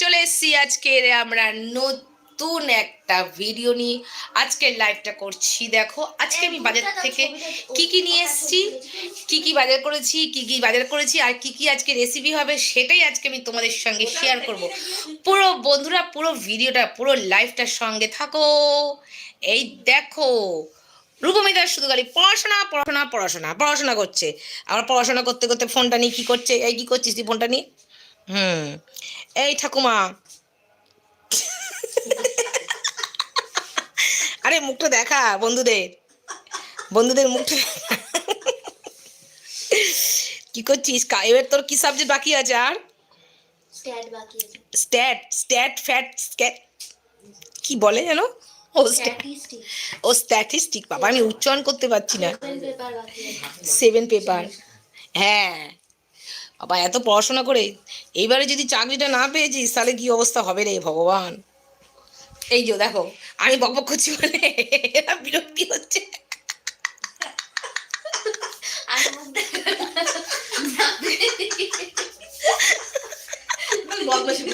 চলে এসেছি আজকে আমরা নতুন একটা ভিডিও নিয়ে। আজকের লাইভটা করছি দেখো আজকে আমি বাজার থেকে কি কি নিয়ে এসেছি কি কি বাজার করেছি কি কি বাজার করেছি আর কি কি আজকে রেসিপি হবে সেটাই আজকে আমি তোমাদের সঙ্গে শেয়ার করব। পুরো বন্ধুরা পুরো ভিডিওটা পুরো লাইভটার সঙ্গে থাকো। এই দেখো রূপমিতার শুধু খালি পড়াশোনা পড়াশোনা পড়াশোনা পড়াশোনা করছে। আবার পড়াশোনা করতে করতে ফোনটা নিয়ে কি করছে? এই কি করছিস তুই ফোনটা নিয়ে? হুম। এই ঠাকুমা। আরে মুখটা দেখা বন্ধুদের। বন্ধুদের মুখটা কি করছিস? এবার তোর কি সাবজেক্ট বাকি আছে আর? স্ট্যাট বাকি আছে। স্ট্যাট স্ট্যাট ফ্যাট স্ক্যাট কি বলে যেন? ও ও স্ট্যাটিস্টিক বাবা আমি উচ্চারণ করতে পারছি না। সেভেন পেপার হ্যাঁ। আবার এত পড়াশোনা করে এইবারে যদি চাকরিটা না পেয়েছিস তাহলে কি অবস্থা হবে রে ভগবান? এই যে দেখো আমি বকবক করছি বলে বিরক্তি হচ্ছে।